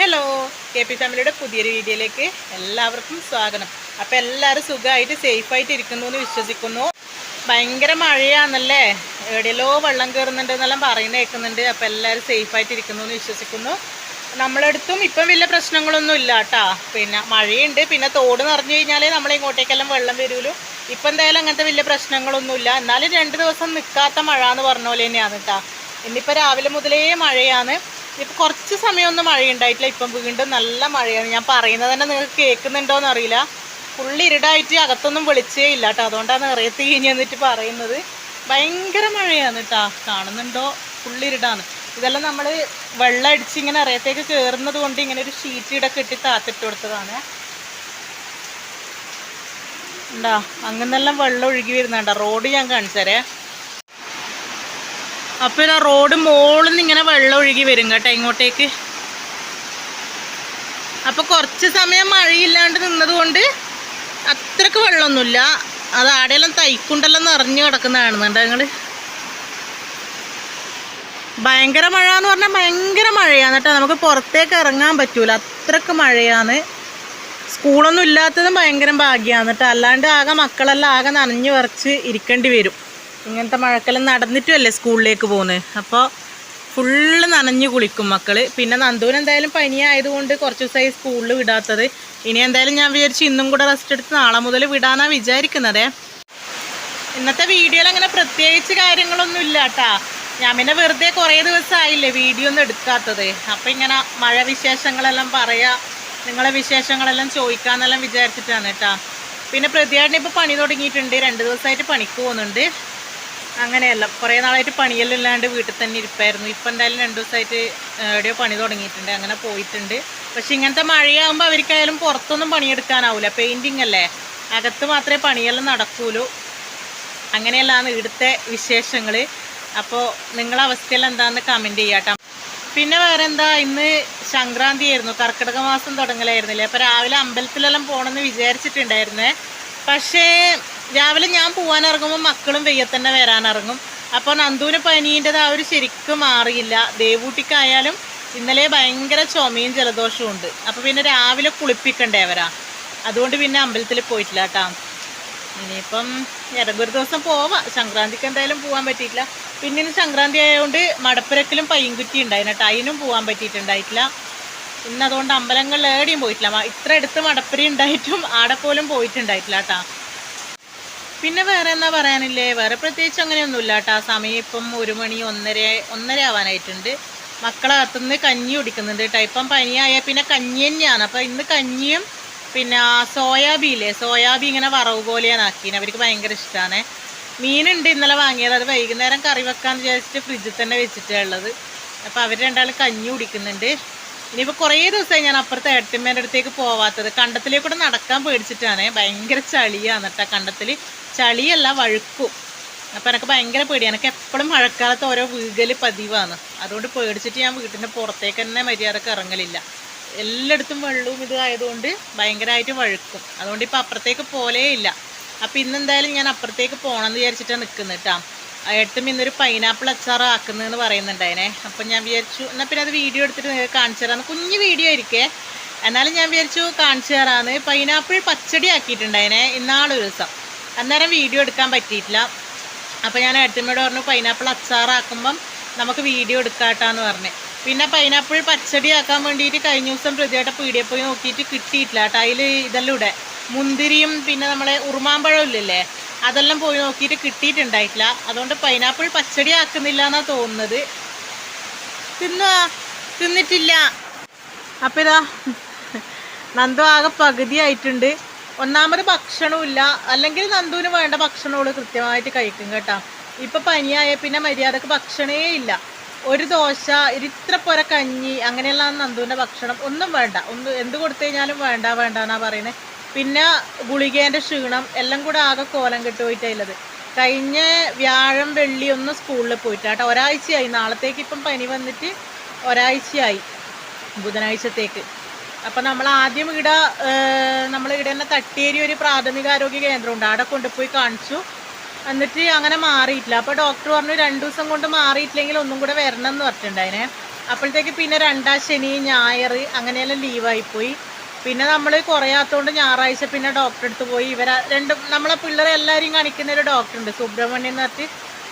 Hello K P ഫാമിലിയുടെ പുതിയൊരു വീഡിയോയിലേക്ക് എല്ലാവർക്കും സ്വാഗതം. അപ്പം എല്ലാവരും സുഖമായിട്ട് സേഫായിട്ട് ഇരിക്കുന്നു എന്ന് വിശ്വസിക്കുന്നു. ഭയങ്കര മഴയാണല്ലേ? എവിടെയല്ലോ വെള്ളം കയറുന്നുണ്ട് എന്നെല്ലാം പറയുന്നത് കേൾക്കുന്നുണ്ട്. അപ്പം എല്ലാവരും സേഫായിട്ട് ഇരിക്കുന്നു എന്ന് വിശ്വസിക്കുന്നു. നമ്മളെടുത്തും ഇപ്പം വലിയ പ്രശ്നങ്ങളൊന്നും ഇല്ല കേട്ടാ. പിന്നെ മഴയുണ്ട്. പിന്നെ തോട് നിറഞ്ഞു കഴിഞ്ഞാലേ നമ്മൾ ഇങ്ങോട്ടേക്കെല്ലാം വെള്ളം വരുമല്ലോ ഇപ്പം എന്തായാലും അങ്ങനത്തെ വലിയ പ്രശ്നങ്ങളൊന്നുമില്ല എന്നാലും രണ്ട് ദിവസം നിൽക്കാത്ത മഴ എന്ന് പറഞ്ഞ പോലെ തന്നെയാണ് കേട്ടാ. ഇന്നിപ്പോൾ രാവിലെ മുതലേ മഴയാണ്. ഇപ്പം കുറച്ച് സമയമൊന്നും മഴയുണ്ടായിട്ടില്ല. ഇപ്പം വീണ്ടും നല്ല മഴയാണ്. ഞാൻ പറയുന്നത് തന്നെ നിങ്ങൾക്ക് കേൾക്കുന്നുണ്ടോയെന്ന് അറിയില്ല. ഫുള്ള് ഇരുടായിട്ട് അകത്തൊന്നും വിളിച്ചേ ഇല്ല കേട്ടോ. അതുകൊണ്ടാണ് നിറയത്ത് കഴിഞ്ഞ് എന്നിട്ട് പറയുന്നത്. ഭയങ്കര മഴയാണ് കേട്ടോ. കാണുന്നുണ്ടോ? ഫുള്ള് ഇരുടാണ്. ഇതെല്ലാം നമ്മൾ വെള്ളം അടിച്ച് ഇങ്ങനെ അറിയത്തേക്ക് കയറുന്നത് കൊണ്ട് ഇങ്ങനെ ഒരു ഷീറ്റ് ഇവിടെ കെട്ടി താത്തിട്ട് കൊടുത്തതാണ്. ഉണ്ടാ അങ്ങനെല്ലാം വെള്ളം ഒഴുകി വരുന്നുണ്ടോ. റോഡ് ഞാൻ കാണിച്ചു അപ്പൊ ഇതാ റോഡ് മോളിൽ നിന്ന് ഇങ്ങനെ വെള്ളം ഒഴുകി വരും കേട്ടോ ഇങ്ങോട്ടേക്ക്. അപ്പൊ കുറച്ച് സമയം മഴയില്ലാണ്ട് നിന്നത് കൊണ്ട് അത്രയ്ക്ക് വെള്ളമൊന്നുമില്ല. അത് ആടെയെല്ലാം തൈക്കുണ്ടെല്ലാം നിറഞ്ഞു കിടക്കുന്ന കാണുന്നുണ്ട് നിങ്ങൾ? ഭയങ്കര മഴ എന്ന് പറഞ്ഞാൽ ഭയങ്കര മഴയാണ് കേട്ടോ. നമുക്ക് പുറത്തേക്ക് ഇറങ്ങാൻ പറ്റൂല. അത്രയ്ക്ക് മഴയാണ്. സ്കൂളൊന്നും ഇല്ലാത്തതും ഭയങ്കര ഭാഗ്യമാണ് കേട്ടോ. അല്ലാണ്ട് ആകെ മക്കളെല്ലാം ആകെ നനഞ്ഞു വരച്ച് ഇരിക്കേണ്ടി വരും. ഇങ്ങനത്തെ മഴക്കെല്ലാം നടന്നിട്ടുമല്ലേ സ്കൂളിലേക്ക് പോകുന്നത് അപ്പോൾ ഫുള്ള് നനഞ്ഞു കുളിക്കും മക്കൾ പിന്നെ നന്ദൂന് എന്തായാലും പനിയായതുകൊണ്ട് കുറച്ച് ദിവസമായി സ്കൂളിൽ വിടാത്തത്. ഇനി എന്തായാലും ഞാൻ വിചാരിച്ചു ഇന്നും കൂടെ റെസ്റ്റ് എടുത്ത് നാളെ മുതൽ വിടാനാണ് വിചാരിക്കുന്നതേ. ഇന്നത്തെ വീഡിയോയിൽ അങ്ങനെ പ്രത്യേകിച്ച് കാര്യങ്ങളൊന്നും ഇല്ല കേട്ടാ ഞാൻ പിന്നെ വെറുതെ കുറേ ദിവസമായില്ലേ വീഡിയോ ഒന്നും എടുക്കാത്തത്. അപ്പം ഇങ്ങനെ മഴ വിശേഷങ്ങളെല്ലാം പറയാ നിങ്ങളെ വിശേഷങ്ങളെല്ലാം ചോദിക്കാന്നെല്ലാം വിചാരിച്ചിട്ടാണ് കേട്ടാ പിന്നെ പ്രതിയായിട്ട് ഇപ്പോൾ പണി തുടങ്ങിയിട്ടുണ്ട്. രണ്ട് ദിവസമായിട്ട് പണിക്ക് പോകുന്നുണ്ട്. അങ്ങനെയല്ല. കുറേ നാളായിട്ട് പണിയെല്ലാം വീട്ടിൽ തന്നെ ഇരിപ്പായിരുന്നു. ഇപ്പം എന്തായാലും രണ്ട് ദിവസമായിട്ട് എവിടെയോ പണി തുടങ്ങിയിട്ടുണ്ട്. അങ്ങനെ പോയിട്ടുണ്ട്. പക്ഷെ ഇങ്ങനത്തെ മഴയാകുമ്പോൾ അവർക്കായാലും പുറത്തൊന്നും പണിയെടുക്കാനാവില്ല പെയിന്റിങ് അല്ലേ? അകത്ത് മാത്രമേ പണിയെല്ലാം നടക്കൂലൂ. അങ്ങനെയല്ലാണ് ഇവിടുത്തെ വിശേഷങ്ങൾ അപ്പോൾ നിങ്ങളെ അവസ്ഥയെല്ലാം എന്താണെന്ന് കമന്റ് ചെയ്യാട്ടോ. പിന്നെ വേറെ എന്താ ഇന്ന് സംക്രാന്തി ആയിരുന്നു. കർക്കിടക മാസം തുടങ്ങലായിരുന്നില്ലേ? അപ്പോൾ രാവിലെ അമ്പലത്തിലെല്ലാം പോകണമെന്ന് വിചാരിച്ചിട്ടുണ്ടായിരുന്നേ. പക്ഷേ രാവിലെ ഞാൻ പോകാൻ ഇറങ്ങുമ്പോൾ മക്കളും വെയ്യത്തന്നെ വരാനിറങ്ങും. അപ്പോൾ നന്ദുവിന് പനീന്റെത് ആ ഒരു ശരിക്കും മാറിയില്ല. ദേവൂട്ടിക്കായാലും ഇന്നലെ ഭയങ്കര ചുമയും ജലദോഷവും ഉണ്ട്. അപ്പോൾ പിന്നെ രാവിലെ കുളിപ്പിക്കണ്ടേ അവരാ? അതുകൊണ്ട് പിന്നെ അമ്പലത്തിൽ പോയിട്ടില്ല കേട്ടോ ഇനിയിപ്പം ഏതെങ്കിലും ഒരു ദിവസം പോവാം. സംക്രാന്തിക്ക് എന്തായാലും പോകാൻ പറ്റിയിട്ടില്ല. പിന്നെ ഇന്ന് സംക്രാന്തി ആയതുകൊണ്ട് മടപ്പുരക്കിലും പയ്യൻകുറ്റി ഉണ്ടായിരുന്നു അതിനും പോകാൻ പറ്റിയിട്ടുണ്ടായിട്ടില്ല. ഇന്ന് അതുകൊണ്ട് അമ്പലങ്ങളിൽ ഏടിയും പോയിട്ടില്ല. ഇത്ര അടുത്ത് മടപ്പുര ഉണ്ടായിട്ടും ആടെ പോലും പോയിട്ടുണ്ടായിട്ടില്ല കേട്ടാ പിന്നെ വേറെ എന്നാ പറയാനില്ലേ? വേറെ പ്രത്യേകിച്ച് അങ്ങനെയൊന്നുമില്ല കേട്ടോ സമയം ഇപ്പം ഒരു മണി ഒന്നര ഒന്നര ആവാനായിട്ടുണ്ട്. മക്കളെ അകത്തുനിന്ന് കഞ്ഞി കുടിക്കുന്നുണ്ട് കേട്ടോ. ഇപ്പം പനിയായാൽ പിന്നെ കഞ്ഞി തന്നെയാണ്. അപ്പം ഇന്ന് കഞ്ഞിയും പിന്നെ സോയാബി ഇല്ലേ? സോയാബി ഇങ്ങനെ വറവ് പോലെയാണ് ആക്കിയത്. അവർക്ക് ഭയങ്കര ഇഷ്ടമാണ് മീനുണ്ട് ഇന്നലെ വാങ്ങിയത്. അത് വൈകുന്നേരം കറി വെക്കാമെന്ന് വിചാരിച്ചിട്ട് ഫ്രിഡ്ജിൽ തന്നെ വെച്ചിട്ടാണ് ഉള്ളത്. അപ്പോൾ അവർ രണ്ടാളും കഞ്ഞി കുടിക്കുന്നുണ്ട്. ഇനിയിപ്പോൾ കുറേ ദിവസമായി ഞാൻ അപ്പുറത്തെ ഏട്ടമ്മേന്റെ അടുത്തേക്ക് പോവാത്തത്. കണ്ടത്തിലേക്ക് കൂടെ നടക്കാൻ പേടിച്ചിട്ടാണ്. ഭയങ്കര ചളിയാണ് കേട്ടോ കണ്ടത്തിൽ ചളിയല്ല വഴുക്കും. അപ്പോൾ എനിക്ക് ഭയങ്കര പേടിയാണ് എനിക്ക് എപ്പോഴും മഴക്കാലത്ത് ഓരോ വീകൽ പതിവാണ്. അതുകൊണ്ട് പേടിച്ചിട്ട് ഞാൻ വീട്ടിന്റെ പുറത്തേക്ക് തന്നെ മര്യാദയ്ക്ക് ഇറങ്ങലില്ല. എല്ലായിടത്തും വെള്ളവും ഇത് ആയതുകൊണ്ട് ഭയങ്കരമായിട്ട് വഴുക്കും. അതുകൊണ്ട് ഇപ്പോൾ അപ്പുറത്തേക്ക് പോലേ ഇല്ല. അപ്പോൾ ഇന്നെന്തായാലും ഞാൻ അപ്പുറത്തേക്ക് പോകണമെന്ന് വിചാരിച്ചിട്ടാണ് നിൽക്കുന്നത് കേട്ടോ ഏട്ടും ഇന്നൊരു പൈനാപ്പിൾ അച്ചാർ ആക്കുന്നതെന്ന് പറയുന്നുണ്ടായിനെ. അപ്പം ഞാൻ വിചാരിച്ചു എന്നാൽ പിന്നെ അത് വീഡിയോ എടുത്തിട്ട് നിങ്ങൾക്ക് കാണിച്ചു തരാമെന്ന് കുഞ്ഞു വീഡിയോ ആയിരിക്കേ. എന്നാലും ഞാൻ വിചാരിച്ചു കാണിച്ചു തരാമെന്ന് പൈനാപ്പിൾ പച്ചടി ആക്കിയിട്ടുണ്ടായിനെ ഇന്നാളൊരു ദിവസം. അന്നേരം വീഡിയോ എടുക്കാൻ പറ്റിയിട്ടില്ല. അപ്പോൾ ഞാൻ ഏട്ടമ്മയോട് പറഞ്ഞു പൈനാപ്പിൾ അച്ചാറാക്കുമ്പം നമുക്ക് വീഡിയോ എടുക്കാട്ടാന്ന് പറഞ്ഞു. പിന്നെ പൈനാപ്പിൾ പച്ചടി ആക്കാൻ വേണ്ടിയിട്ട് കഴിഞ്ഞ ദിവസം പ്രതിയായിട്ട് പീടിയെ പോയി നോക്കിയിട്ട് കിട്ടിയിട്ടില്ല കേട്ടോ. അതിൽ ഇതെല്ലാം ഇവിടെ. മുന്തിരിയും പിന്നെ നമ്മളെ ഉറുമാമ്പഴം ഇല്ലല്ലേ? അതെല്ലാം പോയി നോക്കിയിട്ട് കിട്ടിയിട്ടുണ്ടായിട്ടില്ല. അതുകൊണ്ട് പൈനാപ്പിൾ പച്ചടി ആക്കുന്നില്ല എന്നാ തോന്നുന്നത്. തിന്ന? തിന്നിട്ടില്ല. അപ്പം ഇതാ നന്ദു ആകെ പകുതി ആയിട്ടുണ്ട് ഒന്നാമത് ഭക്ഷണവും ഇല്ല. അല്ലെങ്കിൽ നന്ദുവിന് വേണ്ട ഭക്ഷണങ്ങൾ കൃത്യമായിട്ട് കഴിക്കും കേട്ടോ. ഇപ്പൊ പനിയായ പിന്നെ മര്യാദയ്ക്ക് ഭക്ഷണേ ഇല്ല. ഒരു ദോശ ഇരിത്ര പോര കഞ്ഞി അങ്ങനെയുള്ള നന്ദുവിന്റെ ഭക്ഷണം ഒന്നും വേണ്ട. ഒന്ന് എന്ത് കൊടുത്തു കഴിഞ്ഞാലും വേണ്ട വേണ്ട എന്നാ പറയുന്നത് പിന്നെ ഗുളികേന്റെ ക്ഷീണം എല്ലാം കൂടെ ആകെ കോലം കെട്ടുപോയിട്ടുള്ളത് കഴിഞ്ഞ വ്യാഴം വെള്ളി ഒന്ന് സ്കൂളിൽ പോയിട്ടാട്ടോ ഒരാഴ്ചയായി. നാളത്തേക്ക് ഇപ്പം പനി വന്നിട്ട് ഒരാഴ്ചയായി ബുധനാഴ്ചത്തേക്ക്. അപ്പം നമ്മൾ ആദ്യം ഇവിടെ നമ്മൾ ഇവിടെ തന്നെ തട്ടിയേരി ഒരു പ്രാഥമികാരോഗ്യ കേന്ദ്രമുണ്ട്. അവിടെ കൊണ്ടുപോയി കാണിച്ചു. എന്നിട്ട് അങ്ങനെ മാറിയിട്ടില്ല. അപ്പോൾ ഡോക്ടർ പറഞ്ഞു രണ്ട് ദിവസം കൊണ്ട് മാറിയിട്ടില്ലെങ്കിൽ ഒന്നും കൂടെ വരണം എന്ന് പറഞ്ഞിട്ടുണ്ടായിനെ. അപ്പോഴത്തേക്ക് പിന്നെ രണ്ടാം ശനി ഞായർ അങ്ങനെയെല്ലാം ലീവായിപ്പോയി പിന്നെ നമ്മൾ കുറയാത്തതുകൊണ്ട് ഞായറാഴ്ച പിന്നെ ഡോക്ടറെ അടുത്ത് പോയി. ഇവരെ രണ്ട് നമ്മളെ പിള്ളേരെ എല്ലാവരെയും കാണിക്കുന്ന ഒരു ഡോക്ടറുണ്ട് സുബ്രഹ്മണ്യം എന്ന് പറഞ്ഞിട്ട്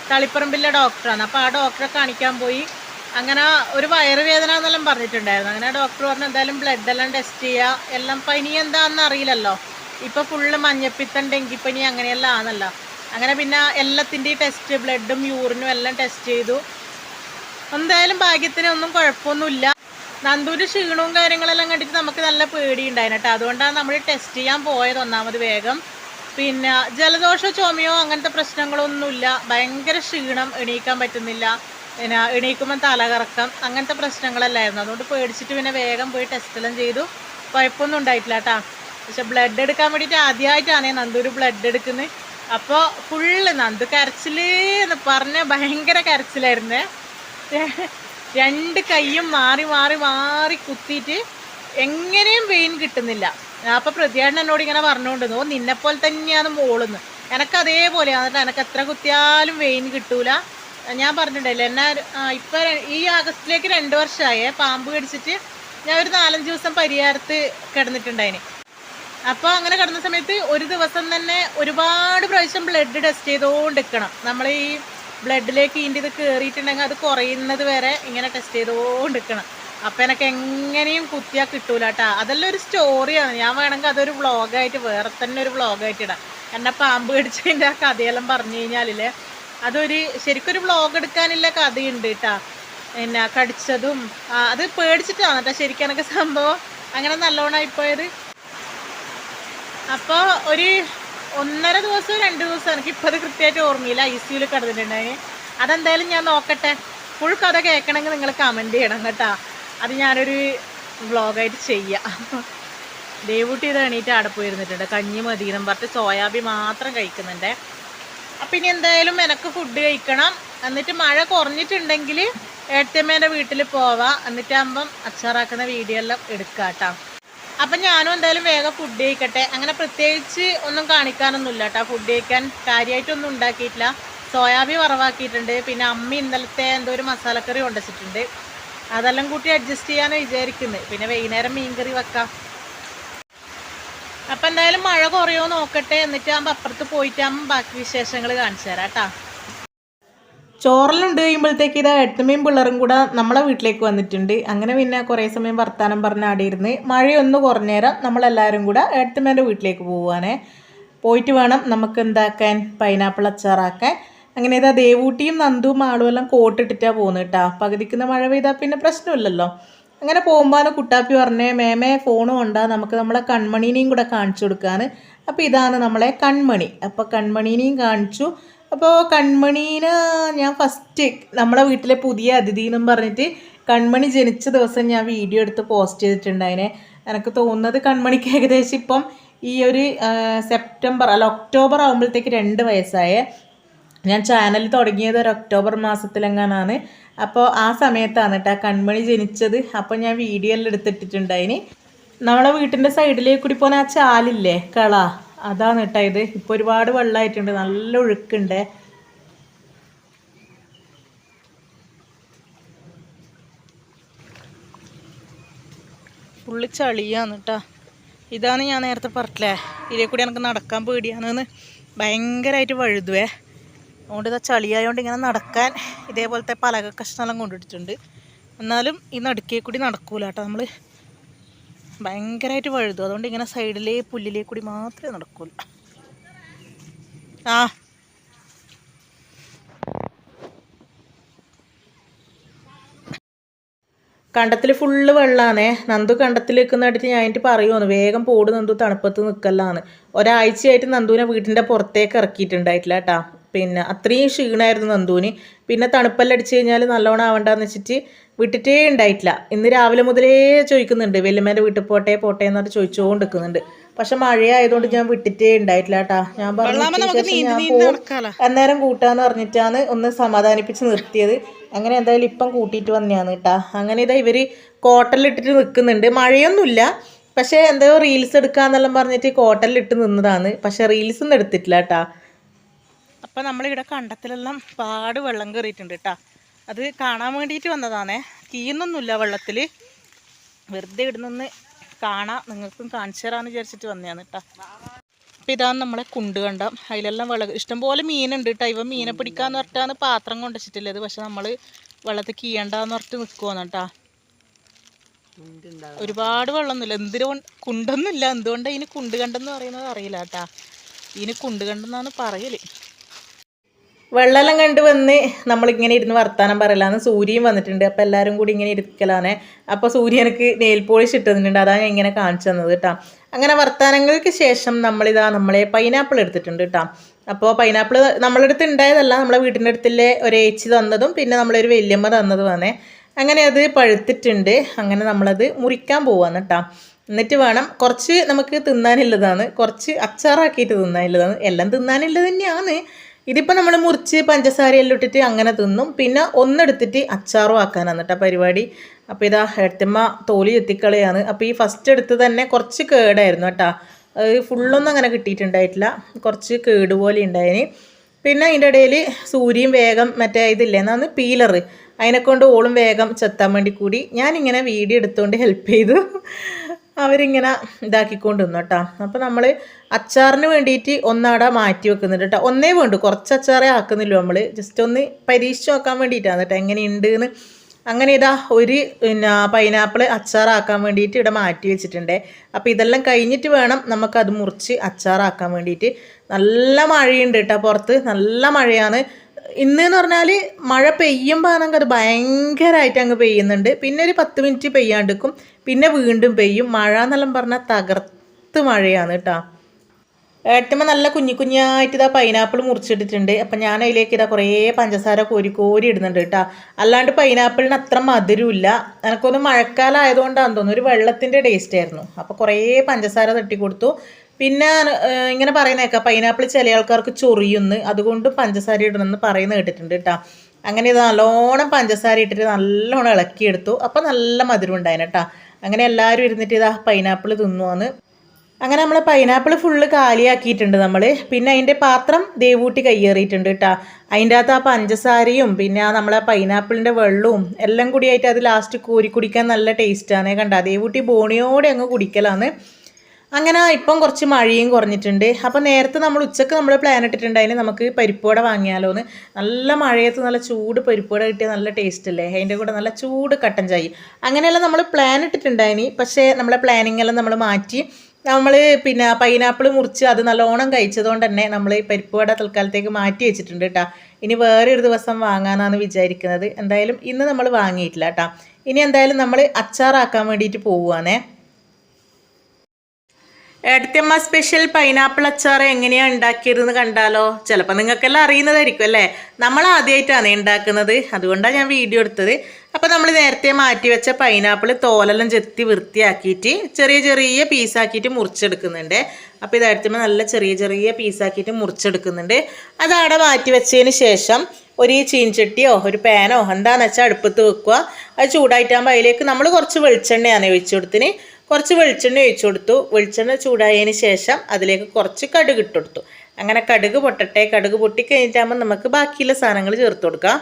തളിപ്പറമ്പിലെ ഡോക്ടറാണ് അപ്പോൾ ആ ഡോക്ടറെ കാണിക്കാൻ പോയി. അങ്ങനെ ഒരു വയറുവേദന എന്നെല്ലാം പറഞ്ഞിട്ടുണ്ടായിരുന്നു. അങ്ങനെ ഡോക്ടർ പറഞ്ഞു എന്തായാലും ബ്ലഡ് എല്ലാം ടെസ്റ്റ് ചെയ്യുക എല്ലാം പനി എന്താണെന്ന് അറിയില്ലല്ലോ. ഇപ്പോൾ ഫുള്ള് മഞ്ഞപ്പിത്തം ഡെങ്കിപ്പനി അങ്ങനെയെല്ലാം ആണല്ലോ. അങ്ങനെ പിന്നെ എല്ലാത്തിന്റെയും ടെസ്റ്റ് ബ്ലഡും യൂറിനും എല്ലാം ടെസ്റ്റ് ചെയ്തു. എന്തായാലും ഭാഗ്യത്തിന് ഒന്നും കുഴപ്പമൊന്നുമില്ല. നന്ദൂര് ക്ഷീണവും കാര്യങ്ങളെല്ലാം കണ്ടിട്ട് നമുക്ക് നല്ല പേടി ഉണ്ടായി കേട്ടോ. അതുകൊണ്ടാണ് നമ്മൾ ടെസ്റ്റ് ചെയ്യാൻ പോയത് ഒന്നാമത് വേഗം. പിന്നെ ജലദോഷ ചുമയോ അങ്ങനത്തെ പ്രശ്നങ്ങളൊന്നുമില്ല. ഭയങ്കര ക്ഷീണം എണീക്കാൻ പറ്റുന്നില്ല. പിന്നെ എണീക്കുമ്പോൾ തലകറക്കം അങ്ങനത്തെ പ്രശ്നങ്ങളല്ലായിരുന്നു. അതുകൊണ്ട് പേടിച്ചിട്ട് പിന്നെ വേഗം പോയി ടെസ്റ്റെല്ലാം ചെയ്തു. കുഴപ്പമൊന്നും ഉണ്ടായിട്ടില്ല കേട്ടോ. പക്ഷെ ബ്ലഡ് എടുക്കാൻ വേണ്ടിയിട്ട് ആദ്യമായിട്ടാണ് നന്ദൂര് ബ്ലഡ് എടുക്കുന്നത് അപ്പോൾ ഫുള്ള് നന്ദു കരച്ചിൽ എന്ന് പറഞ്ഞ ഭയങ്കര കരച്ചിലായിരുന്നേ. രണ്ട് കൈയും മാറി മാറി മാറി കുത്തിയിട്ട് എങ്ങനെയും വെയിൻ കിട്ടുന്നില്ല. അപ്പോൾ പ്രതിയാണ് എന്നോട് ഇങ്ങനെ പറഞ്ഞുകൊണ്ടിരുന്നു ഓ നിന്നെപ്പോലെ തന്നെയാണ് മോളെന്ന്. എനക്ക് അതേപോലെയാണ് എന്നിട്ട് എനക്ക് എത്ര കുത്തിയാലും വെയിൻ കിട്ടൂല. ഞാൻ പറഞ്ഞിട്ടുണ്ടല്ലോ എന്നെ ഇപ്പം ഈ ആഗസ്റ്റിലേക്ക് രണ്ട് വർഷമായേ പാമ്പ് കടിച്ചിട്ട് ഞാൻ ഒരു നാലഞ്ച് ദിവസം പരിഹാരത്ത് കിടന്നിട്ടുണ്ടായിന്. അപ്പോൾ അങ്ങനെ കിടന്ന സമയത്ത് ഒരു ദിവസം തന്നെ ഒരുപാട് പ്രാവശ്യം ബ്ലഡ് ടെസ്റ്റ് ചെയ്തുകൊണ്ടിരിക്കണം നമ്മൾ ഈ ബ്ലഡിലേക്ക് ഇതിന്റെ ഇത് കയറിയിട്ടുണ്ടെങ്കിൽ അത് കുറയുന്നത് വരെ ഇങ്ങനെ ടെസ്റ്റ് ചെയ്തുകൊണ്ടിരിക്കണം. അപ്പം എനിക്ക് എങ്ങനെയും കുത്തിയാൽ കിട്ടൂല കേട്ടോ അതെല്ലാം ഒരു സ്റ്റോറിയാണ് ഞാൻ വേണമെങ്കിൽ അതൊരു വ്ളോഗായിട്ട് വേറെ തന്നെ ഒരു വ്ളോഗായിട്ട് ഇടാം. എന്നെ പാമ്പ് കടിച്ചതിന്റെ ആ കഥയെല്ലാം പറഞ്ഞു കഴിഞ്ഞാലില്ലേ അതൊരു ശരിക്കൊരു വ്ളോഗ് എടുക്കാനുള്ള കഥയുണ്ട് കേട്ടോ എന്നാ കടിച്ചതും അത് പേടിച്ചിട്ടാണ് കേട്ടോ ശരിക്കും എനിക്ക് സംഭവം. അങ്ങനെ നല്ലോണമായിപ്പോയത് അപ്പോൾ ഒരു ഒന്നര ദിവസവും രണ്ട് ദിവസം എനിക്ക് ഇപ്പോൾ അത് കൃത്യമായിട്ട് ഓർമ്മയില്ല. ഐ സിയിൽ കിടന്നിട്ടുണ്ടായി അതെന്തായാലും ഞാൻ നോക്കട്ടെ. ഫുൾ കഥ കേൾക്കണമെങ്കിൽ നിങ്ങൾ കമന്റ് ചെയ്യണം കേട്ടോ. അത് ഞാനൊരു വ്ളോഗായിട്ട് ചെയ്യാം. ദേവൂട്ടി ഇത് എണീറ്റ് അവിടെ പോയിരുന്നിട്ടുണ്ട്. കഞ്ഞി മതിയെന്നും പറഞ്ഞിട്ട് സോയാബി മാത്രം കഴിക്കുന്നുണ്ട്. അപ്പം ഇനി എന്തായാലും എനക്ക് ഫുഡ് കഴിക്കണം. എന്നിട്ട് മഴ കുറഞ്ഞിട്ടുണ്ടെങ്കിൽ ഏട്ടമ്മേന്റെ വീട്ടിൽ പോവാം. എന്നിട്ടാകുമ്പം അച്ചാറാക്കുന്ന വീഡിയോ എല്ലാം എടുക്കാം കേട്ടോ അപ്പം ഞാനും എന്തായാലും വേഗം ഫുഡ് കഴിക്കട്ടെ. അങ്ങനെ പ്രത്യേകിച്ച് ഒന്നും കാണിക്കാനൊന്നുമില്ല കേട്ടോ ഫുഡ് കഴിക്കാൻ കാര്യമായിട്ടൊന്നും ഉണ്ടാക്കിയിട്ടില്ല. സോയാബി വറവാക്കിയിട്ടുണ്ട്. പിന്നെ അമ്മ ഇന്നലത്തെ എന്തോ ഒരു മസാലക്കറി കൊണ്ടുവച്ചിട്ടുണ്ട്. അതെല്ലാം കൂട്ടി അഡ്ജസ്റ്റ് ചെയ്യാനാണ് വിചാരിക്കുന്നത് പിന്നെ വൈകുന്നേരം മീൻകറി വെക്കാം. അപ്പം എന്തായാലും മഴ കുറയോ നോക്കട്ടെ. എന്നിട്ട് ആകുമ്പോൾ അപ്പുറത്ത് പോയിട്ടാകുമ്പോൾ ബാക്കി വിശേഷങ്ങൾ കാണിച്ചു തരാം കേട്ടോ. ചോറെല്ലാം കഴിയുമ്പോഴത്തേക്ക് ഇതാ എട്ടമ്മയും പിള്ളേരും കൂടെ നമ്മളെ വീട്ടിലേക്ക് വന്നിട്ടുണ്ട്. അങ്ങനെ പിന്നെ കുറേ സമയം വർത്താനം പറഞ്ഞ് ആടിയിരുന്ന് മഴയൊന്ന് കുറഞ്ഞേരം നമ്മളെല്ലാവരും കൂടെ എട്ടുമേന്റെ വീട്ടിലേക്ക് പോവാനേ പോയിട്ട് വേണം നമുക്ക് എന്താക്കാൻ? പൈനാപ്പിൾ അച്ചാറാക്കാൻ. അങ്ങനെ ഇതാ ദേവൂട്ടിയും നന്ദുവും ആളും എല്ലാം കോട്ടിട്ടിട്ടാണ് പോകുന്നത് കേട്ടോ. പകുതിക്കുന്ന മഴ പെയ്താൽ പിന്നെ പ്രശ്നമില്ലല്ലോ. അങ്ങനെ പോകുമ്പോൾ കുട്ടാപ്പി പറഞ്ഞേ മേമേ ഫോണും ഉണ്ടാ നമുക്ക് നമ്മളെ കൺമണീനെയും കൂടെ കാണിച്ചു കൊടുക്കാൻ അപ്പോൾ ഇതാണ് നമ്മളെ കൺമണി. അപ്പോൾ കൺമണീനെയും കാണിച്ചു. അപ്പോൾ കൺമണീനെ ഞാൻ ഫസ്റ്റ് നമ്മളെ വീട്ടിലെ പുതിയ അതിഥി എന്നും പറഞ്ഞിട്ട് കൺമണി ജനിച്ച ദിവസം ഞാൻ വീഡിയോ എടുത്ത് പോസ്റ്റ് ചെയ്തിട്ടുണ്ടായിനെ എനിക്ക് തോന്നുന്നത് കൺമണിക്ക് ഏകദേശം ഇപ്പം ഈ ഒരു സെപ്റ്റംബർ അല്ല ഒക്ടോബർ ആകുമ്പോഴത്തേക്ക് രണ്ട് വയസ്സായേ. ഞാൻ ചാനൽ തുടങ്ങിയത് ഒരു ഒക്ടോബർ മാസത്തിലെങ്ങാനാണ്. അപ്പോൾ ആ സമയത്താണ് കേട്ടോ കൺമണി ജനിച്ചത്. അപ്പോൾ ഞാൻ വീഡിയോ എല്ലാം എടുത്തിട്ടിട്ടുണ്ടായിന് നമ്മളെ വീട്ടിന്റെ സൈഡിലേക്ക് കൂടി പോകുന്ന ആ ചാലില്ലേ കള? അതാണ് കേട്ടോ ഇത്. ഇപ്പോൾ ഒരുപാട് വെള്ളമായിട്ടുണ്ട് നല്ല ഒഴുക്കുണ്ട്. പുള്ളി ചളിയാണ് കേട്ടോ. ഇതാണ് ഞാൻ നേരത്തെ പറഞ്ഞില്ലേ ഇതിലെ കൂടി എനിക്ക് നടക്കാൻ പേടിയാണെന്ന്. ഭയങ്കരമായിട്ട് വഴുതുവേ. അതുകൊണ്ട് ഇതാ ചളിയായതുകൊണ്ട് ഇങ്ങനെ നടക്കാൻ ഇതേപോലത്തെ പലക കഷ്ണമെല്ലാം കൊണ്ടിട്ടുണ്ട് എന്നാലും ഈ നടുക്കേ കൂടി നടക്കൂല കേട്ടോ നമ്മൾ ഭയങ്കരമായിട്ട് വഴുതു. അതുകൊണ്ട് ഇങ്ങനെ സൈഡിലെ പുല്ലിലേ കൂടി മാത്രമേ നടക്കുള്ളൂ. ആ. കണ്ടത്തിൽ ഫുള്ള് വെള്ളമാണേ നന്ദു കണ്ടത്തിൽ നിൽക്കുന്നിടത്ത് ഞാൻ എന്നിട്ട് പറയുമെന്ന് വേഗം പോട് നന്ദു തണുപ്പത്ത് നിൽക്കലാണ് ഒരാഴ്ചയായിട്ട് നന്ദുവിനെ വീട്ടിന്റെ പുറത്തേക്ക് ഇറക്കിയിട്ടുണ്ടായിട്ടില്ല കേട്ടാ പിന്നെ അത്രയും ക്ഷീണമായിരുന്നു നന്ദുവിന്. പിന്നെ തണുപ്പെല്ലാം അടിച്ചു കഴിഞ്ഞാൽ നല്ലോണം ആവണ്ടെന്ന് വെച്ചിട്ട് വിട്ടിട്ടേ ഉണ്ടായിട്ടില്ല. ഇന്ന് രാവിലെ മുതലേ ചോദിക്കുന്നുണ്ട് വെല്ലുമേന്റെ വീട്ടിൽ പോട്ടെ പോട്ടെ എന്നിട്ട് ചോദിച്ചുകൊണ്ട് നിൽക്കുന്നുണ്ട് പക്ഷെ മഴയായതുകൊണ്ട് ഞാൻ വിട്ടിട്ടേ ഉണ്ടായിട്ടില്ല കേട്ടാ ഞാൻ പറഞ്ഞു. അന്നേരം കൂട്ടാന്ന് പറഞ്ഞിട്ടാണ് ഒന്ന് സമാധാനിപ്പിച്ച് നിർത്തിയത്. അങ്ങനെ എന്തായാലും ഇപ്പം കൂട്ടിയിട്ട് വന്നെയാണ് കേട്ടാ അങ്ങനെ ഇതാ ഇവർ കോട്ടലിട്ടിട്ട് നിൽക്കുന്നുണ്ട്. മഴയൊന്നുമില്ല. പക്ഷേ എന്തോ റീൽസ് എടുക്കാന്നെല്ലാം പറഞ്ഞിട്ട് കോട്ടലിട്ട് നിന്നതാണ്. പക്ഷെ റീൽസ് ഒന്നും എടുത്തിട്ടില്ല കേട്ടാ അപ്പം നമ്മളിവിടെ കണ്ടത്തിലെല്ലാം പാട് വെള്ളം കയറിയിട്ടുണ്ട് കേട്ടാ അത് കാണാൻ വേണ്ടിയിട്ട് വന്നതാണേ. കീയുന്നൊന്നുമില്ല വെള്ളത്തിൽ വെറുതെ ഇടുന്നൊന്ന് കാണാം നിങ്ങൾക്കും കാണിച്ചു തരാമെന്ന് വിചാരിച്ചിട്ട് വന്നതാണ് കേട്ടോ അപ്പം ഇതാണ് നമ്മളെ കുണ്ട് കണ്ടം. അതിലെല്ലാം വെള്ളം ഇഷ്ടംപോലെ മീനുണ്ട് കേട്ടോ ഇവ മീനെ പിടിക്കാന്ന് പറഞ്ഞിട്ടാണ് പാത്രം കൊണ്ടുവച്ചിട്ടുള്ളത് പക്ഷെ നമ്മൾ വെള്ളത്തിൽ കീയണ്ടെന്ന് പറഞ്ഞിട്ട് നിൽക്കുവാണ് കേട്ടോ ഒരുപാട് വെള്ളമൊന്നുമില്ല. എന്തിനുകൊണ്ട് കുണ്ടൊന്നുമില്ല. എന്തുകൊണ്ടാണ് ഇതിന് കുണ്ട് കണ്ടെന്ന് പറയുന്നത് അറിയില്ല കേട്ടാ ഇതിന് കുണ്ട് കണ്ടെന്നാണ് പറയൽ. വെള്ളമെല്ലാം കണ്ട് വന്ന് നമ്മളിങ്ങനെ ഇരുന്ന് വർത്താനം പറയലാന്ന് സൂര്യൻ വന്നിട്ടുണ്ട്. അപ്പം എല്ലാവരും കൂടി ഇങ്ങനെ ഇരിക്കലാണ് അപ്പോൾ സൂര്യ എനിക്ക് നെയിൽ പോളിഷ് ഇട്ടുന്നുണ്ട് അതാണ് ഞാൻ ഇങ്ങനെ കാണിച്ചു തന്നത് കേട്ടോ അങ്ങനെ വർത്താനങ്ങൾക്ക് ശേഷം നമ്മളിതാ നമ്മളെ പൈനാപ്പിൾ എടുത്തിട്ടുണ്ട് കേട്ടോ അപ്പോൾ പൈനാപ്പിൾ നമ്മളടുത്ത് ഉണ്ടായതല്ല നമ്മളെ വീട്ടിന്റെ അടുത്തിലെ ഒരു ഏച്ചി തന്നതും പിന്നെ നമ്മളൊരു വല്യമ്മ തന്നതുമാണ് അങ്ങനെ അത് പഴുത്തിട്ടുണ്ട്. അങ്ങനെ നമ്മളത് മുറിക്കാൻ പോവാന്ന് കേട്ടോ എന്നിട്ട് വേണം കുറച്ച് നമുക്ക് തിന്നാനുള്ളതാണ്. കുറച്ച് അച്ചാറാക്കിയിട്ട് തിന്നാനുള്ളതാണ്. എല്ലാം തിന്നാനുള്ളത് തന്നെയാണ്. ഇതിപ്പോൾ നമ്മൾ മുറിച്ച് പഞ്ചസാരയെല്ലാം ഇട്ടിട്ട് അങ്ങനെ തിന്നും. പിന്നെ ഒന്നെടുത്തിട്ട് അച്ചാറും ആക്കാനാണ് കേട്ടോ പരിപാടി. അപ്പോൾ ഇതാ എടുത്തമ്മ തോലി എത്തിക്കളയാണ് അപ്പോൾ ഈ ഫസ്റ്റ് എടുത്ത് തന്നെ കുറച്ച് കേടായിരുന്നു കേട്ടോ ഫുള്ളൊന്നും അങ്ങനെ കിട്ടിയിട്ടുണ്ടായിട്ടില്ല. കുറച്ച് കേട് പോലെ ഉണ്ടായിന്. പിന്നെ അതിന്റെ ഇടയിൽ സൂര്യയും വേഗം മറ്റേ ഇതില്ലേ എന്നാന്ന് പീലർ. അതിനെക്കൊണ്ട് ഓളും വേഗം ചെത്താൻ വേണ്ടി കൂടി ഞാനിങ്ങനെ വീഡിയോ എടുത്തുകൊണ്ട് ഹെൽപ്പ് ചെയ്തു. അവരിങ്ങനെ ഇതാക്കിക്കൊണ്ട് നിന്നു കേട്ടോ. അപ്പോൾ നമ്മൾ അച്ചാറിന് വേണ്ടിയിട്ട് ഒന്നാടെ മാറ്റി വെക്കുന്നുണ്ട് കേട്ടോ. ഒന്നേ വേണ്ടു. കുറച്ച് അച്ചാറേ ആക്കുന്നില്ല നമ്മൾ ജസ്റ്റ് ഒന്ന് പരീക്ഷിച്ച് നോക്കാൻ വേണ്ടിയിട്ടാണ് കേട്ടോ. എങ്ങനെയുണ്ട് എന്ന് അങ്ങനെ ഇതാ ഒരു പിന്നെ പൈനാപ്പിൾ അച്ചാറാക്കാൻ വേണ്ടിയിട്ട് ഇവിടെ മാറ്റി വെച്ചിട്ടുണ്ട്. അപ്പോൾ ഇതെല്ലാം കഴിഞ്ഞിട്ട് വേണം നമുക്കത് മുറിച്ച് അച്ചാറാക്കാൻ വേണ്ടിയിട്ട്. നല്ല മഴയുണ്ട് കേട്ടോ പുറത്ത്. നല്ല മഴയാണ്. ഇന്ന് എന്ന് പറഞ്ഞാൽ മഴ പെയ്യുമ്പോൾ ആണെങ്കിൽ അത് ഭയങ്കരമായിട്ട് അങ്ങ് പെയ്യുന്നുണ്ട്. പിന്നെ ഒരു പത്ത് മിനിറ്റ് പെയ്യാണ്ടിരിക്കും. പിന്നെ വീണ്ടും പെയ്യും. മഴ എന്നെല്ലാം പറഞ്ഞാൽ തകർത്ത് മഴയാണ് കേട്ടോ. ഏറ്റവും നല്ല കുഞ്ഞു കുഞ്ഞായിട്ട് ഇതാ പൈനാപ്പിൾ മുറിച്ചിട്ടിട്ടുണ്ട്. അപ്പം ഞാൻ അതിലേക്ക് ഇതാ കുറേ പഞ്ചസാര കോരി കോരി ഇടുന്നുണ്ട് കേട്ടോ. അല്ലാണ്ട് പൈനാപ്പിളിന് അത്ര മധുരമില്ല എനക്കൊന്ന് മഴക്കാലം ആയതുകൊണ്ടാണെന്ന് തോന്നുന്നു. ഒരു വെള്ളത്തിന്റെ ടേസ്റ്റ് ആയിരുന്നു. അപ്പോൾ കുറേ പഞ്ചസാര തട്ടി കൊടുത്തു. പിന്നെ ഇങ്ങനെ പറയുന്നേക്കാം. പൈനാപ്പിൾ ചില ആൾക്കാർക്ക് ചൊറിയുന്ന് അതുകൊണ്ട് പഞ്ചസാര ഇടണമെന്ന് പറയുന്നത് കേട്ടിട്ടുണ്ട് കേട്ടോ. അങ്ങനെ ഇത് നല്ലോണം പഞ്ചസാര ഇട്ടിട്ട് നല്ലോണം ഇളക്കിയെടുത്തു. അപ്പം നല്ല മധുരം ഉണ്ടായിന് കേട്ടോ. അങ്ങനെ എല്ലാവരും ഇരുന്നിട്ട് ഇതാ പൈനാപ്പിൾ തിന്നുവാന്ന്. അങ്ങനെ നമ്മൾ പൈനാപ്പിൾ ഫുള്ള് കാലിയാക്കിയിട്ടുണ്ട് നമ്മൾ പിന്നെ അതിന്റെ പാത്രം ദേവൂട്ടി കയ്യേറിയിട്ടുണ്ട് കേട്ടോ. അതിന്റെ അകത്ത് ആ പഞ്ചസാരയും പിന്നെ ആ നമ്മളെ പൈനാപ്പിളിന്റെ വെള്ളവും എല്ലാം കൂടിയായിട്ട് അത് ലാസ്റ്റ് കോരി കുടിക്കാൻ നല്ല ടേസ്റ്റാണ് കണ്ട? ദേവൂട്ടി ബോണിയോടെ അങ്ങ് കുടിക്കലാണ് അങ്ങനെ ഇപ്പം കുറച്ച് മഴയും കുറഞ്ഞിട്ടുണ്ട്. അപ്പോൾ നേരത്തെ നമ്മൾ ഉച്ചയ്ക്ക് നമ്മൾ പ്ലാൻ ഇട്ടിട്ടുണ്ടായിന് നമുക്ക് പരിപ്പുവട വാങ്ങിയാലോ എന്ന് നല്ല മഴയത്ത് നല്ല ചൂട് പരിപ്പുവട കിട്ടിയാൽ നല്ല ടേസ്റ്റ് അല്ലേ? അതിന്റെ കൂടെ നല്ല ചൂട് കട്ടൻ ചായ അങ്ങനെയെല്ലാം നമ്മൾ പ്ലാൻ ഇട്ടിട്ടുണ്ടായിനി. പക്ഷേ നമ്മളെ പ്ലാനിങ് എല്ലാം നമ്മൾ മാറ്റി. നമ്മൾ പിന്നെ പൈനാപ്പിൾ മുറിച്ച് അത് നല്ലോണം കഴിച്ചതുകൊണ്ട് തന്നെ നമ്മൾ പരിപ്പുവട തൽക്കാലത്തേക്ക് മാറ്റി വെച്ചിട്ടുണ്ട് കേട്ടോ ഇനി വേറെ ഒരു ദിവസം വാങ്ങാനാണ് വിചാരിക്കുന്നത്. എന്തായാലും ഇന്ന് നമ്മൾ വാങ്ങിയിട്ടില്ല കേട്ടോ ഇനി എന്തായാലും നമ്മൾ അച്ചാറാക്കാൻ വേണ്ടിയിട്ട് പോവുകയാണേ ഏട്ടത്തിയമ്മ സ്പെഷ്യൽ പൈനാപ്പിൾ അച്ചാർ എങ്ങനെയാണ് ഉണ്ടാക്കിയതെന്ന് കണ്ടാലോ? ചിലപ്പോൾ നിങ്ങൾക്കെല്ലാം അറിയുന്നതായിരിക്കും അല്ലേ? നമ്മൾ ആദ്യമായിട്ടാണ് ഉണ്ടാക്കുന്നത്. അതുകൊണ്ടാണ് ഞാൻ വീഡിയോ എടുത്തത്. അപ്പോൾ നമ്മൾ നേരത്തെ മാറ്റി വെച്ച പൈനാപ്പിൾ തോലെല്ലാം ചെത്തി വൃത്തിയാക്കിയിട്ട് ചെറിയ ചെറിയ പീസാക്കിയിട്ട് മുറിച്ചെടുക്കുന്നുണ്ട്. അപ്പോൾ ഇത് നല്ല ചെറിയ ചെറിയ പീസാക്കിയിട്ട് മുറിച്ചെടുക്കുന്നുണ്ട്. അതവിടെ മാറ്റി വെച്ചതിന് ശേഷം ഒരു ചീൻചട്ടിയോ ഒരു പാനോ എന്താണെന്ന് വെച്ചാൽ അടുപ്പത്ത് വെക്കുക. അത് ചൂടായിട്ടാകുമ്പോൾ അതിലേക്ക് നമ്മൾ കുറച്ച് വെളിച്ചെണ്ണയാണ് ഒഴിച്ചു കൊടുത്തിന് കുറച്ച് വെളിച്ചെണ്ണ ഒഴിച്ചു കൊടുത്തു. വെളിച്ചെണ്ണ ചൂടായതിന് ശേഷം അതിലേക്ക് കുറച്ച് കടുക് ഇട്ട് കൊടുത്തു. അങ്ങനെ കടുക് പൊട്ടട്ടെ. കടുക് പൊട്ടിക്കഴിഞ്ഞിട്ടാകുമ്പോൾ നമുക്ക് ബാക്കിയുള്ള സാധനങ്ങൾ ചേർത്ത് കൊടുക്കാം.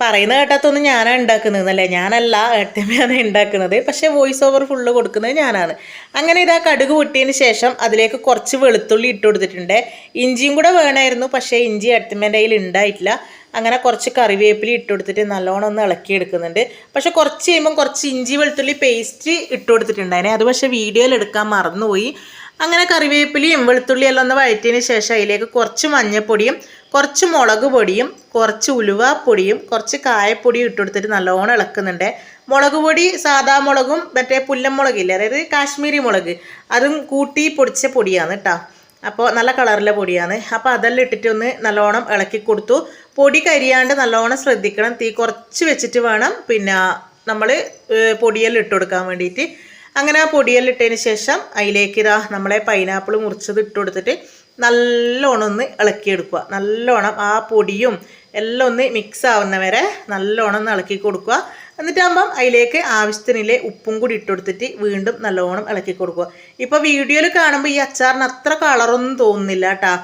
പറയുന്ന കേട്ടാത്തൊന്നും ഞാനാണ് ഉണ്ടാക്കുന്നതെന്നല്ലേ? ഞാനല്ല ഏട്ടമ്മയാണ് ഉണ്ടാക്കുന്നത്. പക്ഷേ വോയിസ് ഓവർ ഫുള്ള് കൊടുക്കുന്നത് ഞാനാണ്. അങ്ങനെ ഇതാ കടുക് പൊട്ടിയതിന് ശേഷം അതിലേക്ക് കുറച്ച് വെളുത്തുള്ളി ഇട്ട് കൊടുത്തിട്ടുണ്ട്. ഇഞ്ചിയും കൂടെ വേണമായിരുന്നു പക്ഷേ ഇഞ്ചി ഏട്ടമ്മേന്റെ കയ്യിൽ ഉണ്ടായിട്ടില്ല. അങ്ങനെ കുറച്ച് കറിവേപ്പില ഇട്ട് കൊടുത്തിട്ട് നല്ലോണം ഒന്ന് ഇളക്കി എടുക്കുന്നുണ്ട്. പക്ഷെ കുറച്ച് കഴിയുമ്പം കുറച്ച് ഇഞ്ചി വെളുത്തുള്ളി പേസ്റ്റ് ഇട്ട് കൊടുത്തിട്ടുണ്ടായിരുന്നെ അത് പക്ഷേ വീഡിയോയിൽ എടുക്കാൻ മറന്നുപോയി. അങ്ങനെ കറിവേപ്പിലയും വെളുത്തുള്ളിയെല്ലാം ഒന്ന് വഴറ്റിയതിന് ശേഷം അതിലേക്ക് കുറച്ച് മഞ്ഞൾപ്പൊടിയും കുറച്ച് മുളക് പൊടിയും കുറച്ച് ഉലുവാപ്പൊടിയും കുറച്ച് കായപ്പൊടിയും ഇട്ട് കൊടുത്തിട്ട് നല്ലോണം ഇളക്കുന്നുണ്ട്. മുളക് പൊടി സാദാ മുളകും മറ്റേ പുല്ലൻ മുളകില്ലേ അതായത് കാശ്മീരി മുളക്. അതും കൂട്ടി പൊടിച്ച പൊടിയാണ് കേട്ടോ അപ്പോൾ നല്ല കളറിലെ പൊടിയാണ്. അപ്പോൾ അതെല്ലാം ഇട്ടിട്ട് ഒന്ന് നല്ലോണം ഇളക്കി കൊടുത്തു. പൊടി കരിയാണ്ട് നല്ലോണം ശ്രദ്ധിക്കണം. തീ കുറച്ച് വെച്ചിട്ട് വേണം പിന്നെ നമ്മൾ പൊടിയെല്ലാം ഇട്ട് കൊടുക്കാൻ വേണ്ടിയിട്ട്. അങ്ങനെ ആ പൊടിയെല്ലാം ഇട്ടതിന് ശേഷം അതിലേക്ക് ഇതാ നമ്മളെ പൈനാപ്പിൾ മുറിച്ചത് ഇട്ട് കൊടുത്തിട്ട് നല്ലോണം ഒന്ന് ഇളക്കിയെടുക്കുക. നല്ലോണം ആ പൊടിയും എല്ലാം ഒന്ന് മിക്സ് ആവുന്ന വരെ നല്ലോണം ഒന്ന് ഇളക്കി കൊടുക്കുക. എന്നിട്ടാകുമ്പം അതിലേക്ക് ആവശ്യത്തിനിലെ ഉപ്പും കൂടി ഇട്ട് കൊടുത്തിട്ട് വീണ്ടും നല്ലോണം ഇളക്കി കൊടുക്കുക. ഇപ്പോൾ വീഡിയോയിൽ കാണുമ്പോൾ ഈ അച്ചാറിന് അത്ര കളറൊന്നും തോന്നുന്നില്ല കേട്ടോ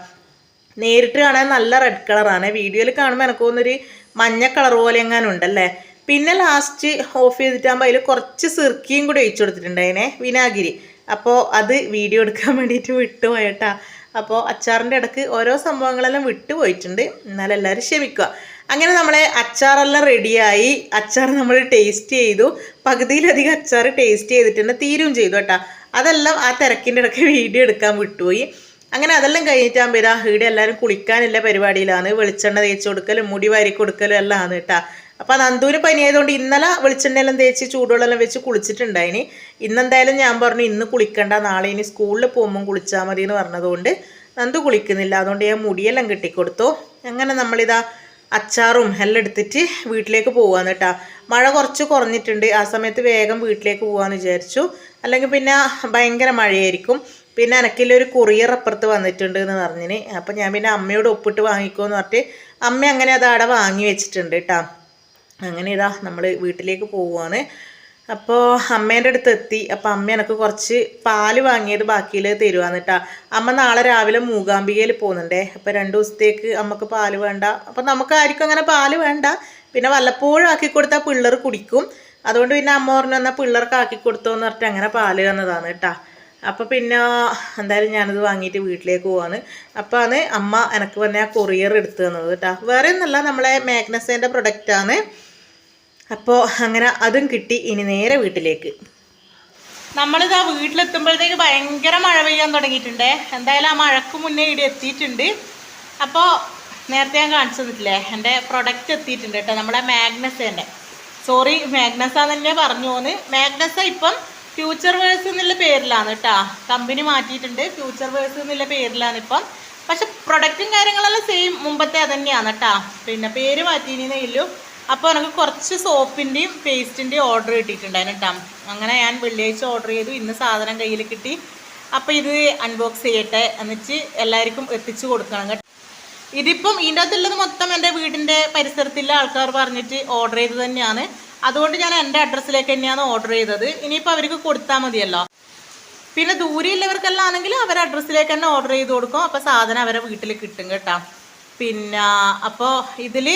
നേരിട്ട് കാണാൻ നല്ല റെഡ് കളറാണ് വീഡിയോയിൽ കാണുമ്പോൾ എനിക്ക് തോന്നുന്നൊരു മഞ്ഞ കളർ പോലെ എങ്ങാനും ഉണ്ടല്ലേ? പിന്നെ ലാസ്റ്റ് ഓഫ് ചെയ്തിട്ടാകുമ്പോൾ അതിൽ കുറച്ച് സിർക്കിയും കൂടി ഒഴിച്ചു കൊടുത്തിട്ടുണ്ടായിനെ വിനാഗിരി. അപ്പോൾ അത് വീഡിയോ എടുക്കാൻ വേണ്ടിയിട്ട് വിട്ടുപോയട്ടാ അപ്പോൾ അച്ചാറിന്റെ ഇടയ്ക്ക് ഓരോ സംഭവങ്ങളെല്ലാം വിട്ടുപോയിട്ടുണ്ട്. എന്നാലും എല്ലാവരും ക്ഷമിക്കുക. അങ്ങനെ നമ്മളെ അച്ചാറെല്ലാം റെഡിയായി. അച്ചാർ നമ്മൾ ടേസ്റ്റ് ചെയ്തു. പകുതിയിലധികം അച്ചാർ ടേസ്റ്റ് ചെയ്തിട്ടുണ്ട് തീരും ചെയ്തു കേട്ടോ. അതെല്ലാം ആ തിരക്കിന്റെ ഇടയ്ക്ക് വീഡിയോ എടുക്കാൻ വിട്ടുപോയി. അങ്ങനെ അതെല്ലാം കഴിഞ്ഞിട്ടാകുമ്പോൾ ഇതാ ഇവിടെ എല്ലാവരും കുളിക്കാനുള്ള പരിപാടിയിലാണ്. വെളിച്ചെണ്ണ തേച്ച് കൊടുക്കലും മുടി വാരി കൊടുക്കലും എല്ലാം ആണ് കേട്ടോ. അപ്പോൾ നന്ദൂര് പനിയായതുകൊണ്ട് ഇന്നലെ വെളിച്ചെണ്ണയെല്ലാം തേച്ച് ചൂടുവെള്ളം വെച്ച് കുളിച്ചിട്ടുണ്ടായിനി. ഇന്നെന്തായാലും ഞാൻ പറഞ്ഞു ഇന്ന് കുളിക്കണ്ട നാളെ ഇനി സ്കൂളിൽ പോകുമ്പോൾ കുളിച്ചാൽ മതി എന്ന് പറഞ്ഞതുകൊണ്ട് നന്ദു കുളിക്കുന്നില്ല. അതുകൊണ്ട് ഞാൻ മുടിയെല്ലാം കെട്ടിക്കൊടുത്തു. അങ്ങനെ നമ്മളിതാ അച്ചാറും എല്ലാം എടുത്തിട്ട് വീട്ടിലേക്ക് പോകാന്ന് കേട്ടാ. മഴ കുറച്ച് കുറഞ്ഞിട്ടുണ്ട്. ആ സമയത്ത് വേഗം വീട്ടിലേക്ക് പോകാമെന്ന് വിചാരിച്ചു. അല്ലെങ്കിൽ പിന്നെ ഭയങ്കര മഴയായിരിക്കും. പിന്നെ എനക്കില്ലൊരു കൊറിയർ അപ്പുറത്ത് വന്നിട്ടുണ്ട് എന്ന് പറഞ്ഞിന്. അപ്പം ഞാൻ പിന്നെ അമ്മയോട് ഒപ്പിട്ട് വാങ്ങിക്കുമെന്ന് പറഞ്ഞിട്ട് അമ്മ അങ്ങനെ അത് അവിടെ വാങ്ങി വെച്ചിട്ടുണ്ട് കേട്ടോ. അങ്ങനെ ഇതാ നമ്മൾ വീട്ടിലേക്ക് പോവുകയാണ് അപ്പോൾ അമ്മേന്റെ അടുത്ത് എത്തി. അപ്പോൾ അമ്മ എനിക്ക് കുറച്ച് പാൽ വാങ്ങിയത് ബാക്കിയിൽ തരുവാന്നിട്ടാ അമ്മ നാളെ രാവിലെ മൂകാംബികയിൽ പോകുന്നുണ്ടേ. അപ്പോൾ രണ്ട് ദിവസത്തേക്ക് അമ്മയ്ക്ക് പാൽ വേണ്ട. അപ്പോൾ നമുക്ക് ആർക്കും അങ്ങനെ പാൽ വേണ്ട. പിന്നെ വല്ലപ്പോഴും ആക്കി കൊടുത്താൽ പിള്ളേർ കുടിക്കും. അതുകൊണ്ട് പിന്നെ അമ്മ പറഞ്ഞു എന്നാൽ പിള്ളേർക്ക് ആക്കി കൊടുത്തോന്ന് പറഞ്ഞിട്ട് അങ്ങനെ പാൽ തന്നതാണ് കേട്ടാ അപ്പോൾ പിന്നെ എന്തായാലും ഞാനത് വാങ്ങിയിട്ട് വീട്ടിലേക്ക് പോവാണ്. അപ്പോൾ ആണ് അമ്മ എനിക്ക് പറഞ്ഞ കൊറിയർ എടുത്തു തന്നത് കേട്ടോ വേറെ ഒന്നല്ല നമ്മളെ മാഗ്നസേന്റെ പ്രൊഡക്റ്റാണ്. അപ്പോൾ അങ്ങനെ അതും കിട്ടി ഇനി നേരെ വീട്ടിലേക്ക്. നമ്മളിതാ വീട്ടിലെത്തുമ്പോഴത്തേക്ക് ഭയങ്കര മഴ പെയ്യാൻ തുടങ്ങിയിട്ടുണ്ട്. എന്തായാലും ആ മഴക്ക് മുന്നേ ഇവിടെ എത്തിയിട്ടുണ്ട്. അപ്പോൾ നേരത്തെ ഞാൻ കാണിച്ചു തന്നിട്ടില്ലേ? എന്റെ പ്രൊഡക്റ്റ് എത്തിയിട്ടുണ്ട് കേട്ടോ. നമ്മുടെ മാഗ്നസേന്റെ സോറി മാഗ്നസ തന്നെ പറഞ്ഞു പോന്ന്. മാഗ്നസ ഇപ്പം ഫ്യൂച്ചർ വേഴ്സ് എന്നുള്ള പേരിലാണ് കേട്ടോ. കമ്പനി മാറ്റിയിട്ടുണ്ട്. ഫ്യൂച്ചർ വേഴ്സ് എന്നുള്ള പേരിലാണ് ഇപ്പം. പക്ഷെ പ്രൊഡക്റ്റും കാര്യങ്ങളെല്ലാം സെയിം മുമ്പത്തെ അതന്നെയാണ് കേട്ടോ. പിന്നെ പേര് മാറ്റിയിന്നേ ഇല്ലു അപ്പോൾ എനിക്ക് കുറച്ച് സോപ്പിന്റെയും പേസ്റ്റിന്റെയും ഓർഡർ കിട്ടിയിട്ടുണ്ടായിരുന്നു കേട്ടോ അങ്ങനെ ഞാൻ വെള്ളിയാഴ്ച ഓർഡർ ചെയ്തു. ഇന്ന് സാധനം കയ്യിൽ കിട്ടി. അപ്പോൾ ഇത് അൺബോക്സ് ചെയ്യട്ടെ എന്നിട്ട് എല്ലാവർക്കും എത്തിച്ചു കൊടുക്കണം കേട്ടോ. ഇതിപ്പം ഇതിന്റെ അകത്തുള്ളത് മൊത്തം എന്റെ വീടിന്റെ പരിസരത്തുള്ള ആൾക്കാർ പറഞ്ഞിട്ട് ഓർഡർ ചെയ്ത് തന്നെയാണ്. അതുകൊണ്ട് ഞാൻ എന്റെ അഡ്രസ്സിലേക്ക് തന്നെയാണ് ഓർഡർ ചെയ്തത്. ഇനിയിപ്പോൾ അവർക്ക് കൊടുത്താൽ മതിയല്ലോ. പിന്നെ ദൂരെയുള്ളവർക്കെല്ലാം ആണെങ്കിൽ അവരുടെ അഡ്രസ്സിലേക്ക് തന്നെ ഓർഡർ ചെയ്ത് കൊടുക്കും. അപ്പോൾ സാധനം അവരെ വീട്ടിൽ കിട്ടും കേട്ടോ. പിന്നെ അപ്പോൾ ഇതിൽ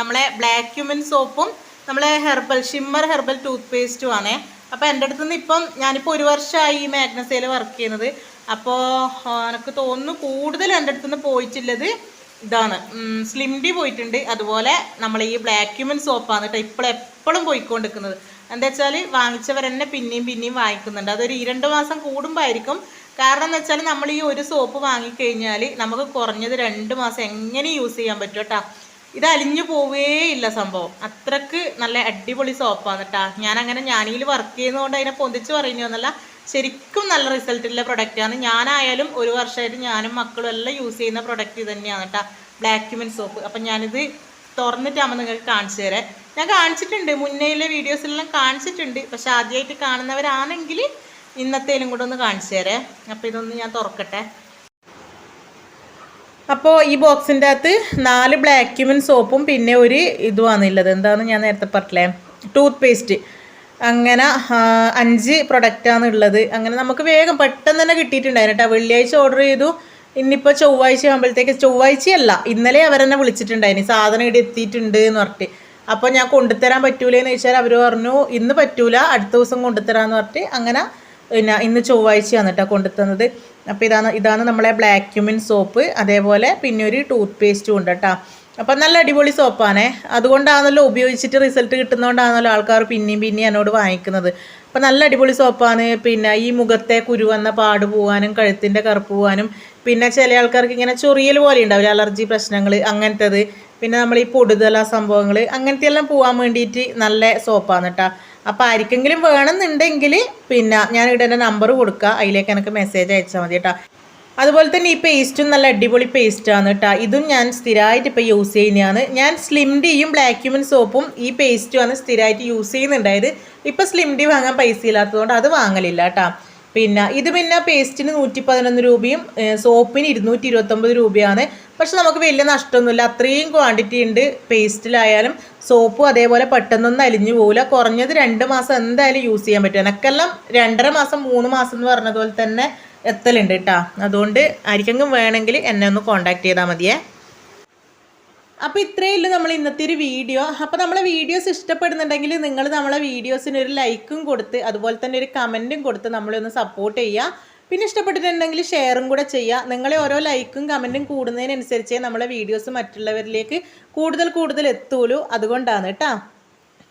നമ്മളെ ബ്ലാക്ക് ഹ്യൂമൻ സോപ്പും നമ്മളെ ഹെർബൽ ഷിമ്മർ ഹെർബൽ ടൂത്ത് പേസ്റ്റും ആണേ. അപ്പോൾ എന്റെ അടുത്ത് നിന്ന് ഇപ്പം ഞാനിപ്പോൾ ഒരു വർഷമായി ഈ മാഗ്നസയിൽ വർക്ക് ചെയ്യുന്നത്. അപ്പോൾ എനിക്ക് തോന്നുന്നു കൂടുതൽ എന്റെ അടുത്ത് നിന്ന് പോയിട്ടുള്ളത് ഇതാണ്. സ്ലിം ഡി പോയിട്ടുണ്ട്. അതുപോലെ നമ്മൾ ഈ ബ്ലാക്ക് ഹ്യൂമൻ സോപ്പാണ് കേട്ടോ ഇപ്പോൾ എപ്പോഴും പോയിക്കൊണ്ടിരിക്കുന്നത്. എന്താ വെച്ചാൽ വാങ്ങിച്ചവർ തന്നെ പിന്നെയും പിന്നെയും വാങ്ങിക്കുന്നുണ്ട്. അതൊരു രണ്ട് മാസം കൂടുമ്പോൾ ആയിരിക്കും കാരണം എന്ന് വെച്ചാൽ നമ്മൾ ഈ ഒരു സോപ്പ് വാങ്ങിക്കഴിഞ്ഞാൽ നമുക്ക് കുറഞ്ഞത് രണ്ട് മാസം എങ്ങനെ യൂസ് ചെയ്യാൻ പറ്റും കേട്ടോ? ഇത് അലിഞ്ഞു ഇല്ല സംഭവം. അത്രയ്ക്ക് നല്ല അടിപൊളി സോപ്പാണ് കേട്ടോ. ഞാൻ അങ്ങനെ ഞാനിൽ വർക്ക് ചെയ്യുന്നതുകൊണ്ട് അതിനെ പൊന്തിച്ച് പറയുന്നു എന്നല്ല ശരിക്കും നല്ല റിസൾട്ടുള്ള പ്രൊഡക്റ്റാണ് ഞാനായാലും ഒരു വർഷമായിട്ട് ഞാനും മക്കളും എല്ലാം യൂസ് ചെയ്യുന്ന പ്രൊഡക്റ്റ് തന്നെയാണ് കേട്ടോ. ബ്ലാക്ക് ഹ്യൂമൻ സോപ്പ് അപ്പം ഞാനിത് തുറന്നിട്ടാകുമ്പോൾ നിങ്ങൾക്ക് കാണിച്ചു തരാം. ഞാൻ കാണിച്ചിട്ടുണ്ട്. മുന്നേയിലെ വീഡിയോസിലെല്ലാം കാണിച്ചിട്ടുണ്ട്. പക്ഷെ ആദ്യമായിട്ട് കാണുന്നവരാണെങ്കിൽ ഇന്നത്തേലും കൂടെ ഒന്ന് കാണിച്ചു തരേ. അപ്പോൾ ഇതൊന്ന് ഞാൻ തുറക്കട്ടെ. അപ്പോൾ ഈ ബോക്സിന്റെ അകത്ത് നാല് ബ്ലാക്ക് ക്യുമൻ സോപ്പും പിന്നെ ഒരു ഇതുമാണുള്ളത് എന്താണെന്ന് ഞാൻ നേരത്തെ പറഞ്ഞില്ലേ? ടൂത്ത് പേസ്റ്റ് അങ്ങനെ അഞ്ച് പ്രൊഡക്റ്റാണ് ഉള്ളത്. അങ്ങനെ നമുക്ക് വേഗം പെട്ടെന്ന് തന്നെ കിട്ടിയിട്ടുണ്ടായിരുന്നു കേട്ടോ. വെള്ളിയാഴ്ച ഓർഡർ ചെയ്തു. ഇന്നിപ്പോൾ ചൊവ്വാഴ്ച ആകുമ്പോഴത്തേക്ക് ചൊവ്വാഴ്ചയല്ല. ഇന്നലെ അവരെന്നെ വിളിച്ചിട്ടുണ്ടായിരുന്നു. സാധനം ഇവിടെ എത്തിയിട്ടുണ്ട് എന്ന് പറഞ്ഞിട്ട്. അപ്പോൾ ഞാൻ കൊണ്ടുതരാൻ പറ്റൂലേന്ന് ചോദിച്ചാൽ അവർ പറഞ്ഞു ഇന്ന് പറ്റൂല. അടുത്ത ദിവസം കൊണ്ടുതരാമെന്ന് പറഞ്ഞിട്ട്. അങ്ങനെ പിന്നെ ഇന്ന് ചൊവ്വാഴ്ചയാണ് കേട്ടോ കൊണ്ടുത്തുന്നത്. അപ്പോൾ ഇതാണ് ഇതാണ് നമ്മളെ ബ്ലാക്ക് ക്യൂമിൻ സോപ്പ് അതേപോലെ പിന്നെ ഒരു ടൂത്ത് പേസ്റ്റും ഉണ്ട് കേട്ടോ അപ്പം നല്ല അടിപൊളി സോപ്പാണേ അതുകൊണ്ടാണല്ലോ ഉപയോഗിച്ചിട്ട് റിസൾട്ട് കിട്ടുന്നതുകൊണ്ടാണല്ലോ ആൾക്കാർ പിന്നെയും പിന്നെയും എന്നോട് വാങ്ങിക്കുന്നത്. അപ്പം നല്ല അടിപൊളി സോപ്പാണ് പിന്നെ ഈ മുഖത്തെ കുരുവന്ന പാട് പോകാനും കഴുത്തിന്റെ കറുപ്പ് പോകാനും പിന്നെ ചില ആൾക്കാർക്ക് ഇങ്ങനെ ചൊറിയൽ പോലെ ഉണ്ടാവില്ല അലർജി പ്രശ്നങ്ങൾ അങ്ങനത്തത്. പിന്നെ നമ്മൾ ഈ പൊടുതല സംഭവങ്ങൾ അങ്ങനത്തെ എല്ലാം പോകാൻ വേണ്ടിയിട്ട് നല്ല സോപ്പാണ് കേട്ടോ അപ്പോൾ ആർക്കെങ്കിലും വേണമെന്നുണ്ടെങ്കിൽ പിന്നെ ഞാൻ ഇവിടെ എന്റെ നമ്പർ കൊടുക്കുക അതിലേക്ക് എനിക്ക് മെസ്സേജ് അയച്ചാൽ മതി കേട്ടോ. അതുപോലെ തന്നെ ഈ പേസ്റ്റും നല്ല അടിപൊളി പേസ്റ്റാണ് കേട്ടോ. ഇതും ഞാൻ സ്ഥിരമായിട്ട് ഇപ്പോൾ യൂസ് ചെയ്യുന്നതാണ്. ഞാൻ സ്ലിം ഡിയും ബ്ലാക്ക് ഹ്യൂമൻ സോപ്പും ഈ പേസ്റ്റുമാണ് സ്ഥിരമായിട്ട് യൂസ് ചെയ്യുന്നുണ്ടായത് ഇപ്പോൾ സ്ലിം ഡി വാങ്ങാൻ പൈസ ഇല്ലാത്തതുകൊണ്ട് അത് വാങ്ങലില്ല കേട്ടോ. പിന്നെ ഇത് പിന്നെ പേസ്റ്റിന് നൂറ്റി പതിനൊന്ന് രൂപയും സോപ്പിന് ഇരുന്നൂറ്റി ഇരുപത്തൊമ്പത് രൂപയാണ്. പക്ഷെ നമുക്ക് വലിയ നഷ്ടമൊന്നുമില്ല. അത്രയും ക്വാണ്ടിറ്റി ഉണ്ട് പേസ്റ്റിലായാലും സോപ്പും അതേപോലെ പെട്ടെന്നൊന്നും അലിഞ്ഞു പോകില്ല കുറഞ്ഞത് രണ്ട് മാസം എന്തായാലും യൂസ് ചെയ്യാൻ പറ്റും. എനക്കെല്ലാം രണ്ടര മാസം മൂന്ന് മാസം എന്ന് പറഞ്ഞതുപോലെ തന്നെ എത്തലുണ്ട് കേട്ടോ അതുകൊണ്ട് ആർക്കെങ്കിലും വേണമെങ്കിൽ എന്നെ ഒന്ന് കോണ്ടാക്ട് ചെയ്താൽ മതിയേ. അപ്പോൾ ഇത്രയേ ഉള്ളൂ നമ്മൾ ഇന്നത്തെ ഒരു വീഡിയോ. അപ്പോൾ നമ്മളെ വീഡിയോസ് ഇഷ്ടപ്പെടുന്നുണ്ടെങ്കിൽ നിങ്ങൾ നമ്മളെ വീഡിയോസിന് ഒരു ലൈക്കും കൊടുത്ത് അതുപോലെ തന്നെ ഒരു കമന്റും കൊടുത്ത് നമ്മളെ ഒന്ന് സപ്പോർട്ട് ചെയ്യുക. പിന്നെ ഇഷ്ടപ്പെട്ടിട്ടുണ്ടെങ്കിൽ ഷെയറും കൂടെ ചെയ്യുക. നിങ്ങളെ ഓരോ ലൈക്കും കമന്റും കൂടുന്നതിനനുസരിച്ചേ നമ്മളെ വീഡിയോസ് മറ്റുള്ളവരിലേക്ക് കൂടുതൽ കൂടുതൽ എത്തുള്ളൂ അതുകൊണ്ടാണ് കേട്ടോ.